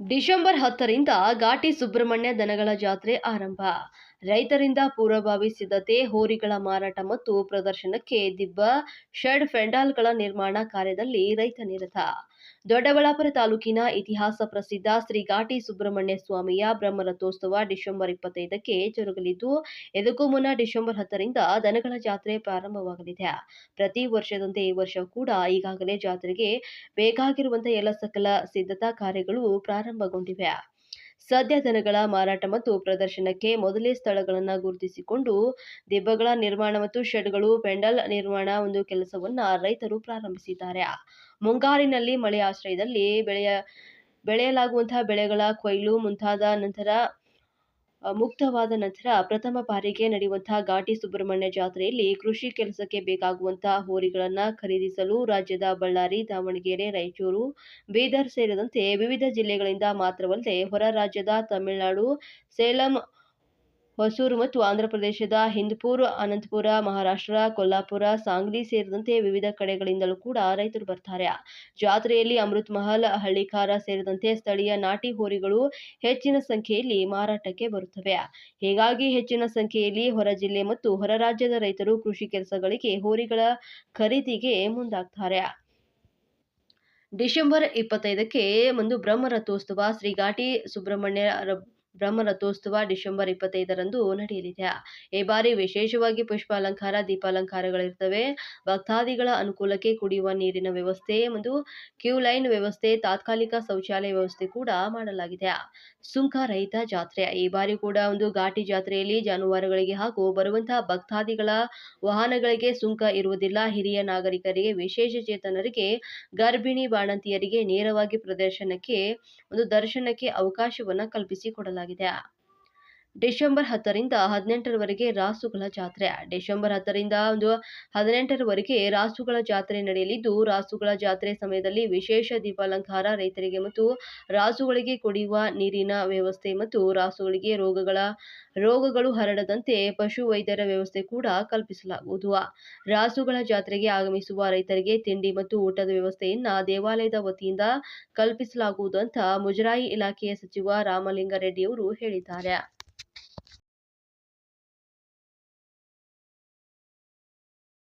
December ಹತ್ತರಿಂದ ಘಾಟಿ ಸುಬ್ರಹ್ಮಣ್ಯ ದನಗಳ ಜಾತ್ರೆ ಆರಂಭ. ರೈತರಿಂದ ಪೂರ್ವಭಾವಿ ಸಿದ್ಧತೆ, ಹೋರಿಗಳ ಮಾರಾಟ ಮತ್ತು ಪ್ರದರ್ಶನಕ್ಕೆ ದಿಬ್ಬ, ಶೆಡ್ ಫೆಂಡಾಲ್ಗಳ ನಿರ್ಮಾಣ ಕಾರ್ಯದಲ್ಲಿ ರೈತ ನಿರತ. ದೊಡ್ಡಬಳ್ಳಾಪುರ ತಾಲೂಕಿನ ಇತಿಹಾಸ ಪ್ರಸಿದ್ಧ ಶ್ರೀ ಘಾಟಿ ಸುಬ್ರಹ್ಮಣ್ಯ ಸ್ವಾಮಿಯ ಬ್ರಹ್ಮರಥೋತ್ಸವ ಡಿಸೆಂಬರ್ ಇಪ್ಪತ್ತೈದಕ್ಕೆ ಜರುಗಲಿದ್ದು, ಇದಕ್ಕೂ ಮುನ್ನ ಡಿಸೆಂಬರ್ ಹತ್ತರಿಂದ ದನಗಳ ಜಾತ್ರೆ ಪ್ರಾರಂಭವಾಗಲಿದೆ. ಪ್ರತಿ ವರ್ಷದಂತೆ ಈ ವರ್ಷ ಕೂಡ ಈಗಾಗಲೇ ಜಾತ್ರೆಗೆ ಬೇಕಾಗಿರುವಂತಹ ಎಲ್ಲ ಸಕಲ ಸಿದ್ಧತಾ ಕಾರ್ಯಗಳು ಪ್ರಾರಂಭಗೊಂಡಿವೆ ಸದ್ಯ ದನಗಳ ಮಾರಾಟ ಮತ್ತು ಪ್ರದರ್ಶನಕ್ಕೆ ಮೊದಲೇ ಸ್ಥಳಗಳನ್ನು ಗುರುತಿಸಿಕೊಂಡು ದಿಬ್ಬಗಳ ನಿರ್ಮಾಣ ಮತ್ತು ಶೆಡ್ಗಳು, ಪೆಂಡಲ್ ನಿರ್ಮಾಣ ಒಂದು ಕೆಲಸವನ್ನ ರೈತರು ಪ್ರಾರಂಭಿಸಿದ್ದಾರೆ. ಮುಂಗಾರಿನಲ್ಲಿ ಮಳೆ ಆಶ್ರಯದಲ್ಲಿ ಬೆಳೆಯ, ಬೆಳೆಯಲಾಗುವಂತಹ ಬೆಳೆಗಳ ಕೊಯ್ಲು ಮುಂತಾದ ನಂತರ ಮುಕ್ತವಾದ ನಂತರ ಪ್ರಥಮ ಬಾರಿಗೆ ನಡೆಯುವಂತಹ ಘಾಟಿ ಸುಬ್ರಹ್ಮಣ್ಯ ಜಾತ್ರೆಯಲ್ಲಿ ಕೃಷಿ ಕೆಲಸಕ್ಕೆ ಬೇಕಾಗುವಂತಹ ಹೋರಿಗಳನ್ನು ಖರೀದಿಸಲು ರಾಜ್ಯದ ಬಳ್ಳಾರಿ, ದಾವಣಗೆರೆ, ರಾಯಚೂರು, ಬೀದರ್ ಸೇರಿದಂತೆ ವಿವಿಧ ಜಿಲ್ಲೆಗಳಿಂದ ಮಾತ್ರವಲ್ಲದೆ ಹೊರ ರಾಜ್ಯದ ತಮಿಳುನಾಡು, ಸೇಲಂ ಹೊಸೂರು ಮತ್ತು ಆಂಧ್ರಪ್ರದೇಶದ ಹಿಂದ್ಪುರ್, ಅನಂತಪುರ, ಮಹಾರಾಷ್ಟ್ರ, ಕೊಲ್ಲಾಪುರ, ಸಾಂಗ್ಲಿ ಸೇರಿದಂತೆ ವಿವಿಧ ಕಡೆಗಳಿಂದಲೂ ಕೂಡ ರೈತರು ಬರ್ತಾರೆ. ಜಾತ್ರೆಯಲ್ಲಿ ಅಮೃತ್ ಮಹಲ್, ಹಳ್ಳಿಕಾರ ಸೇರಿದಂತೆ ಸ್ಥಳೀಯ ನಾಟಿ ಹೋರಿಗಳು ಹೆಚ್ಚಿನ ಸಂಖ್ಯೆಯಲ್ಲಿ ಮಾರಾಟಕ್ಕೆ ಬರುತ್ತವೆ. ಹೀಗಾಗಿ ಹೆಚ್ಚಿನ ಸಂಖ್ಯೆಯಲ್ಲಿ ಹೊರ ಜಿಲ್ಲೆ ಮತ್ತು ಹೊರ ರಾಜ್ಯದ ರೈತರು ಕೃಷಿ ಕೆಲಸಗಳಿಗೆ ಹೋರಿಗಳ ಖರೀದಿಗೆ ಮುಂದಾಗ್ತಾರೆ. ಡಿಸೆಂಬರ್ ಇಪ್ಪತ್ತೈದಕ್ಕೆ ಒಂದು ಬ್ರಹ್ಮರಥೋತ್ಸವ ಶ್ರೀ ಘಾಟಿ ಸುಬ್ರಹ್ಮಣ್ಯ ಬ್ರಹ್ಮರಥೋತ್ಸವ ಡಿಸೆಂಬರ್ ಇಪ್ಪತ್ತೈದರಂದು ನಡೆಯಲಿದೆ. ಈ ಬಾರಿ ವಿಶೇಷವಾಗಿ ಪುಷ್ಪಾಲಂಕಾರ, ದೀಪಾಲಂಕಾರಗಳಿರ್ತವೆ. ಭಕ್ತಾದಿಗಳ ಅನುಕೂಲಕ್ಕೆ ಕುಡಿಯುವ ನೀರಿನ ವ್ಯವಸ್ಥೆ ಮತ್ತು ಕ್ಯೂ ಲೈನ್ ವ್ಯವಸ್ಥೆ, ತಾತ್ಕಾಲಿಕ ಶೌಚಾಲಯ ವ್ಯವಸ್ಥೆ ಕೂಡ ಮಾಡಲಾಗಿದೆ. ಸುಂಕ ರಹಿತ ಜಾತ್ರೆ. ಈ ಬಾರಿ ಕೂಡ ಒಂದು ಘಾಟಿ ಜಾತ್ರೆಯಲ್ಲಿ ಜಾನುವಾರುಗಳಿಗೆ ಹಾಗೂ ಬರುವಂತಹ ಭಕ್ತಾದಿಗಳ ವಾಹನಗಳಿಗೆ ಸುಂಕ ಇರುವುದಿಲ್ಲ. ಹಿರಿಯ ನಾಗರಿಕರಿಗೆ, ವಿಶೇಷ ಚೇತನರಿಗೆ, ಗರ್ಭಿಣಿ ಬಾಣಂತಿಯರಿಗೆ ನೇರವಾಗಿ ಪ್ರದರ್ಶನಕ್ಕೆ ಒಂದು ದರ್ಶನಕ್ಕೆ ಅವಕಾಶವನ್ನು ಕಲ್ಪಿಸಿಕೊಡಲಾಗಿದೆ gitu ya. ಡಿಸೆಂಬರ್ ಹತ್ತರಿಂದ ಹದಿನೆಂಟರವರೆಗೆ ರಾಸುಗಳ ಜಾತ್ರೆ. ಡಿಸೆಂಬರ್ ಹತ್ತರಿಂದ ಒಂದು ಹದಿನೆಂಟರವರೆಗೆ ರಾಸುಗಳ ಜಾತ್ರೆ ನಡೆಯಲಿದ್ದು, ರಾಸುಗಳ ಜಾತ್ರೆ ಸಮಯದಲ್ಲಿ ವಿಶೇಷ ದೀಪಾಲಂಕಾರ ರೈತರಿಗೆ ಮತ್ತು ರಾಸುಗಳಿಗೆ ಕುಡಿಯುವ ನೀರಿನ ವ್ಯವಸ್ಥೆ ಮತ್ತು ರಾಸುಗಳಿಗೆ ರೋಗಗಳ, ರೋಗಗಳು ಹರಡದಂತೆ ಪಶು ವೈದ್ಯರ ವ್ಯವಸ್ಥೆ ಕೂಡ ಕಲ್ಪಿಸಲಾಗುವುದು. ರಾಸುಗಳ ಜಾತ್ರೆಗೆ ಆಗಮಿಸುವ ರೈತರಿಗೆ ತಿಂಡಿ ಮತ್ತು ಊಟದ ವ್ಯವಸ್ಥೆಯನ್ನ ದೇವಾಲಯದ ವತಿಯಿಂದ ಕಲ್ಪಿಸಲಾಗುವುದು ಅಂತ ಮುಜರಾಯಿ ಇಲಾಖೆಯ ಸಚಿವ ರಾಮಲಿಂಗಾರೆಡ್ಡಿಯವರು ಹೇಳಿದ್ದಾರೆ.